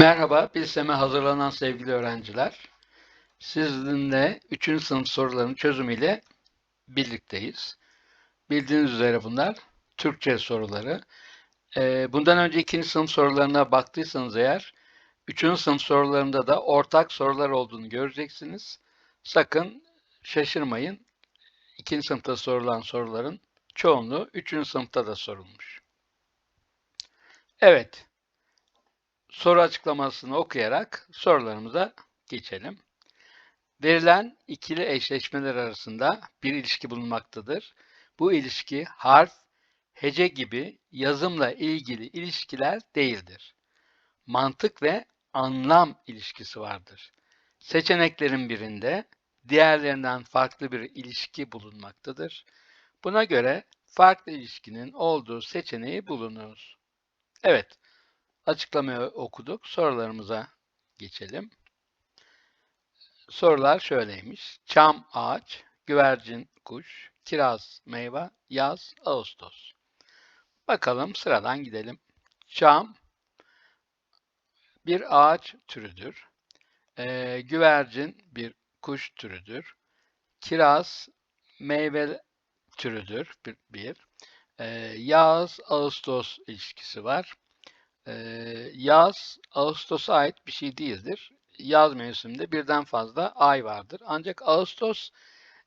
Merhaba, Bilsem'e hazırlanan sevgili öğrenciler. Sizinle 3. sınıf sorularının çözümüyle birlikteyiz. Bildiğiniz üzere bunlar Türkçe soruları. Ee, bundan önce 2. sınıf sorularına baktıysanız eğer, 3. sınıf sorularında da ortak sorular olduğunu göreceksiniz. Sakın şaşırmayın. 2. sınıfta sorulan soruların çoğunluğu 3. sınıfta da sorulmuş. Evet, soru açıklamasını okuyarak sorularımıza geçelim. Verilen ikili eşleşmeler arasında bir ilişki bulunmaktadır. Bu ilişki harf, hece gibi yazımla ilgili ilişkiler değildir. Mantık ve anlam ilişkisi vardır. Seçeneklerin birinde diğerlerinden farklı bir ilişki bulunmaktadır. Buna göre farklı ilişkinin olduğu seçeneği bulunuz. Evet, Açıklamayı okuduk. Sorularımıza geçelim. Sorular şöyleymiş. Çam ağaç, güvercin kuş, kiraz meyve, yaz Ağustos. Bakalım sıradan gidelim. Çam bir ağaç türüdür. Ee, güvercin bir kuş türüdür. Kiraz meyve türüdür. Bir. bir. Ee, yaz Ağustos ilişkisi var. Yaz Ağustos'a ait bir şey değildir. Yaz mevsiminde birden fazla ay vardır. Ancak Ağustos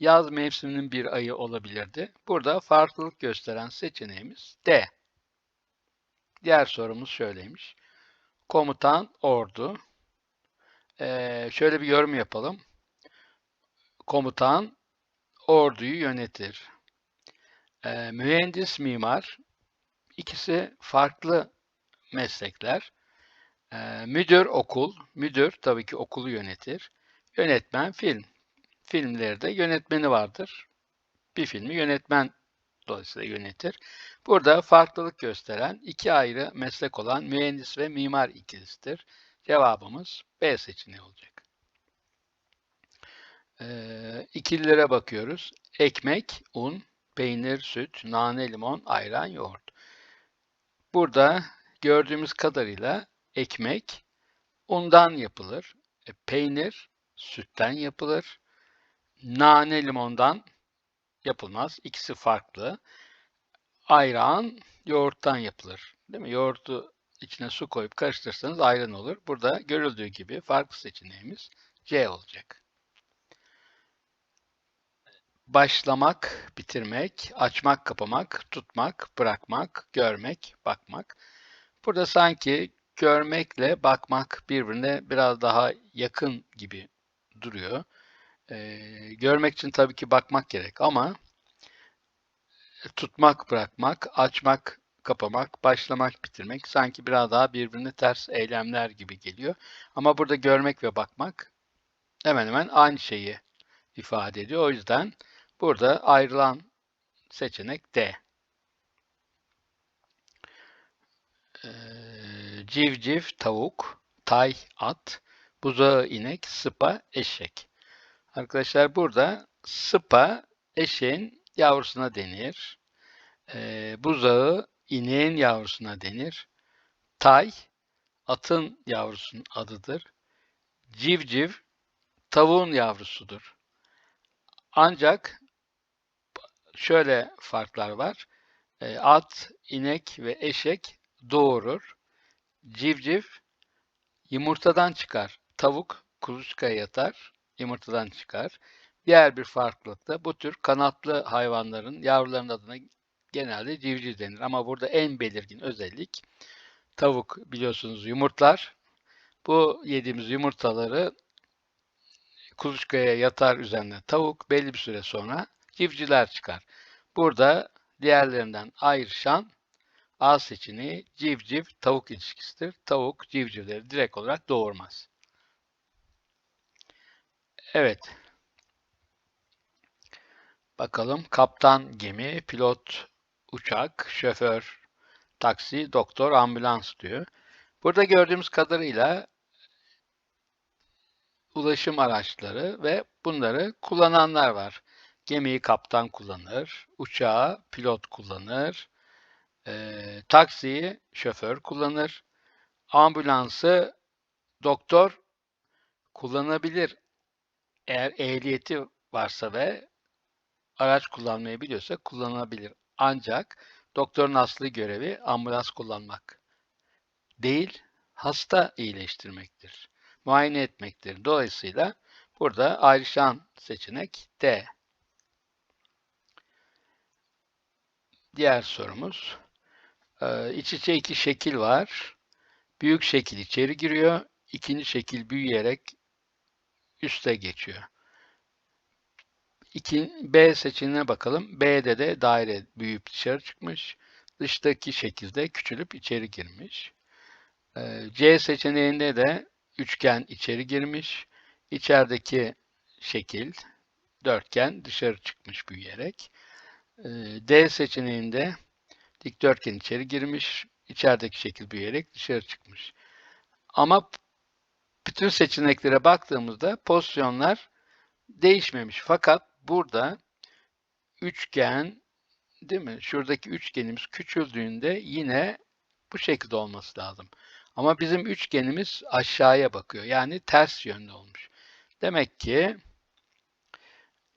yaz mevsiminin bir ayı olabilirdi. Burada farklılık gösteren seçeneğimiz D. Diğer sorumuz şöyleymiş. Komutan ordu. Ee, şöyle bir yorum yapalım. Komutan orduyu yönetir. Ee, mühendis mimar ikisi farklı meslekler. E, müdür okul, müdür tabii ki okulu yönetir. Yönetmen film. Filmlerde yönetmeni vardır. Bir filmi yönetmen dolayısıyla yönetir. Burada farklılık gösteren iki ayrı meslek olan mühendis ve mimar ikilisidir. Cevabımız B seçeneği olacak. Ee, ikililere bakıyoruz. Ekmek, un, peynir, süt, nane, limon, ayran, yoğurt. Burada gördüğümüz kadarıyla ekmek undan yapılır. E, peynir sütten yapılır. Nane limondan yapılmaz. İkisi farklı. Ayran yoğurttan yapılır. Değil mi? Yoğurtu içine su koyup karıştırırsanız ayran olur. Burada görüldüğü gibi farklı seçeneğimiz C olacak. Başlamak, bitirmek, açmak, kapamak, tutmak, bırakmak, görmek, bakmak. Burada sanki görmekle bakmak birbirine biraz daha yakın gibi duruyor. Ee, görmek için tabii ki bakmak gerek ama tutmak, bırakmak, açmak, kapamak, başlamak, bitirmek sanki biraz daha birbirine ters eylemler gibi geliyor. Ama burada görmek ve bakmak hemen hemen aynı şeyi ifade ediyor. O yüzden burada ayrılan seçenek D. civciv tavuk, tay at, buzağı inek, sıpa eşek. Arkadaşlar burada sıpa eşeğin yavrusuna denir. E, buzağı ineğin yavrusuna denir. Tay atın yavrusunun adıdır. Civciv tavuğun yavrusudur. Ancak şöyle farklar var. E, at, inek ve eşek doğurur. Civciv yumurtadan çıkar. Tavuk kuluçkaya yatar, yumurtadan çıkar. Diğer bir farklılık da bu tür kanatlı hayvanların yavrularının adına genelde civciv denir. Ama burada en belirgin özellik tavuk biliyorsunuz yumurtlar. Bu yediğimiz yumurtaları kuluçkaya yatar üzerine tavuk belli bir süre sonra civcivler çıkar. Burada diğerlerinden ayrışan A seçeneği civciv tavuk ilişkisidir. Tavuk civcivleri direkt olarak doğurmaz. Evet. Bakalım kaptan gemi, pilot uçak, şoför taksi, doktor ambulans diyor. Burada gördüğümüz kadarıyla ulaşım araçları ve bunları kullananlar var. Gemiyi kaptan kullanır, uçağı pilot kullanır, e, taksiyi şoför kullanır, ambulansı doktor kullanabilir. Eğer ehliyeti varsa ve araç kullanmayı biliyorsa kullanabilir. Ancak doktorun asli görevi ambulans kullanmak değil, hasta iyileştirmektir. Muayene etmektir. Dolayısıyla burada ayrışan seçenek D. Diğer sorumuz. Ee, iç içe iki şekil var. Büyük şekil içeri giriyor. İkinci şekil büyüyerek üste geçiyor. İki, B seçeneğine bakalım. B'de de daire büyüyüp dışarı çıkmış. Dıştaki şekilde küçülüp içeri girmiş. C seçeneğinde de üçgen içeri girmiş. İçerideki şekil dörtgen dışarı çıkmış büyüyerek. D seçeneğinde dikdörtgen içeri girmiş. İçerideki şekil büyüyerek dışarı çıkmış. Ama bütün seçeneklere baktığımızda pozisyonlar değişmemiş. Fakat burada üçgen değil mi? Şuradaki üçgenimiz küçüldüğünde yine bu şekilde olması lazım. Ama bizim üçgenimiz aşağıya bakıyor. Yani ters yönde olmuş. Demek ki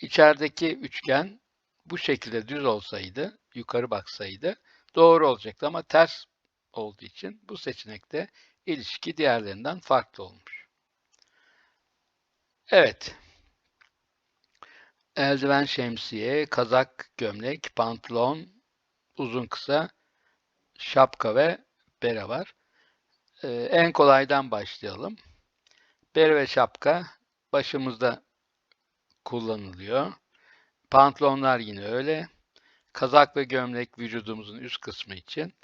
içerideki üçgen bu şekilde düz olsaydı, yukarı baksaydı doğru olacaktı ama ters olduğu için bu seçenekte ilişki diğerlerinden farklı olmuş. Evet. Eldiven, şemsiye, kazak, gömlek, pantolon, uzun kısa, şapka ve bere var. Ee, en kolaydan başlayalım. Bere ve şapka başımızda kullanılıyor. Pantolonlar yine öyle. Kazak ve gömlek vücudumuzun üst kısmı için.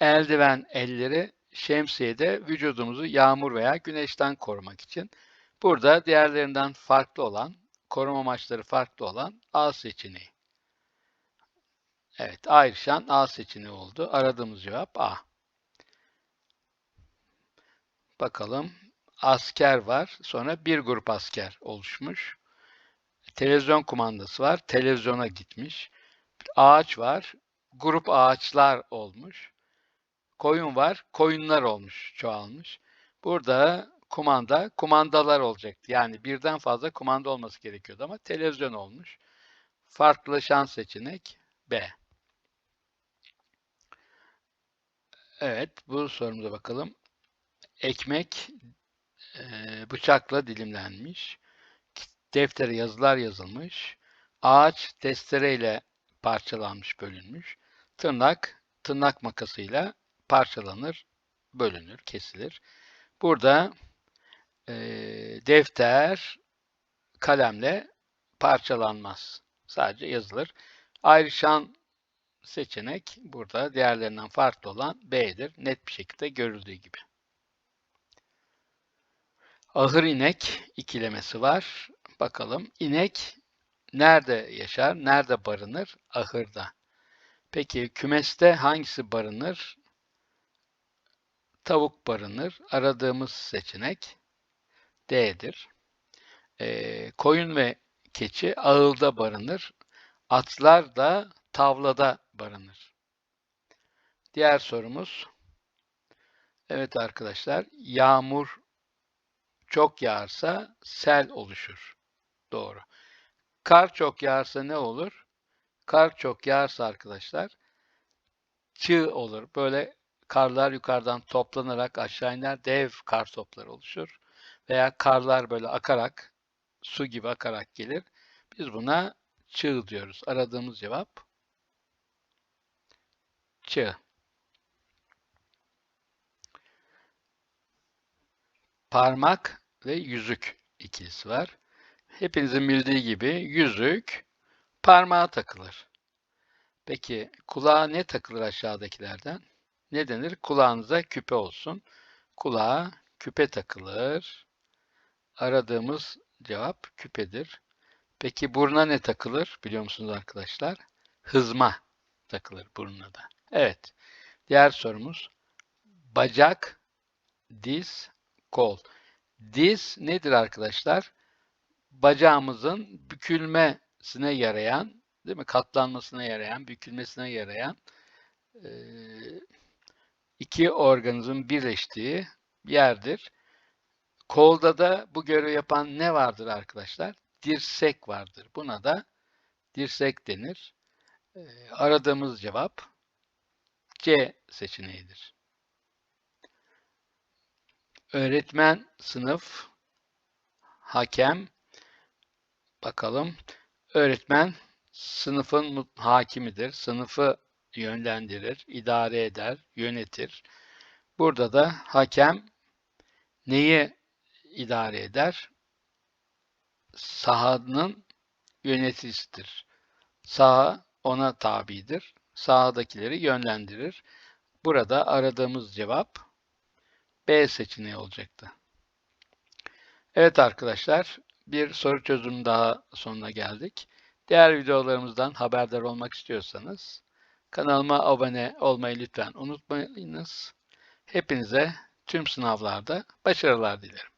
Eldiven elleri, şemsiye de vücudumuzu yağmur veya güneşten korumak için. Burada diğerlerinden farklı olan, koruma amaçları farklı olan A seçeneği. Evet, ayrışan A seçeneği oldu. Aradığımız cevap A. Bakalım. Asker var. Sonra bir grup asker oluşmuş. Televizyon kumandası var. Televizyona gitmiş. Ağaç var. Grup ağaçlar olmuş. Koyun var. Koyunlar olmuş. Çoğalmış. Burada kumanda, kumandalar olacaktı. Yani birden fazla kumanda olması gerekiyordu ama televizyon olmuş. Farklılaşan seçenek B. Evet, bu sorumuza bakalım. Ekmek e, bıçakla dilimlenmiş. Deftere yazılar yazılmış. Ağaç testereyle parçalanmış, bölünmüş. Tırnak, tırnak makasıyla parçalanır, bölünür, kesilir. Burada e, defter kalemle parçalanmaz. Sadece yazılır. Ayrışan seçenek burada diğerlerinden farklı olan B'dir. Net bir şekilde görüldüğü gibi. Ahır inek ikilemesi var. Bakalım. İnek nerede yaşar? Nerede barınır? Ahırda. Peki kümeste hangisi barınır? Tavuk barınır. Aradığımız seçenek D'dir. E, koyun ve keçi ağılda barınır. Atlar da tavlada barınır. Diğer sorumuz. Evet arkadaşlar, yağmur çok yağarsa sel oluşur. Doğru. Kar çok yağarsa ne olur? Kar çok yağarsa arkadaşlar çığ olur. Böyle karlar yukarıdan toplanarak aşağı iner, dev kar topları oluşur. Veya karlar böyle akarak, su gibi akarak gelir. Biz buna çığ diyoruz. Aradığımız cevap çığ. Parmak ve yüzük ikilisi var. Hepinizin bildiği gibi yüzük parmağa takılır. Peki kulağa ne takılır aşağıdakilerden? Ne denir? Kulağınıza küpe olsun. Kulağa küpe takılır. Aradığımız cevap küpedir. Peki buruna ne takılır biliyor musunuz arkadaşlar? Hızma takılır burnuna da. Evet. Diğer sorumuz. Bacak, diz, kol. Diz nedir arkadaşlar? Bacağımızın bükülmesine yarayan, değil mi? Katlanmasına yarayan, bükülmesine yarayan iki organızın birleştiği yerdir. Kolda da bu görevi yapan ne vardır arkadaşlar? Dirsek vardır. Buna da dirsek denir. Aradığımız cevap C seçeneğidir. Öğretmen, sınıf, hakem. Bakalım. Öğretmen sınıfın hakimidir. Sınıfı yönlendirir, idare eder, yönetir. Burada da hakem neyi idare eder? Sahanın yöneticisidir. Saha ona tabidir. Sahadakileri yönlendirir. Burada aradığımız cevap B seçeneği olacaktı. Evet arkadaşlar, bir soru çözümü daha sonuna geldik. Diğer videolarımızdan haberdar olmak istiyorsanız kanalıma abone olmayı lütfen unutmayınız. Hepinize tüm sınavlarda başarılar dilerim.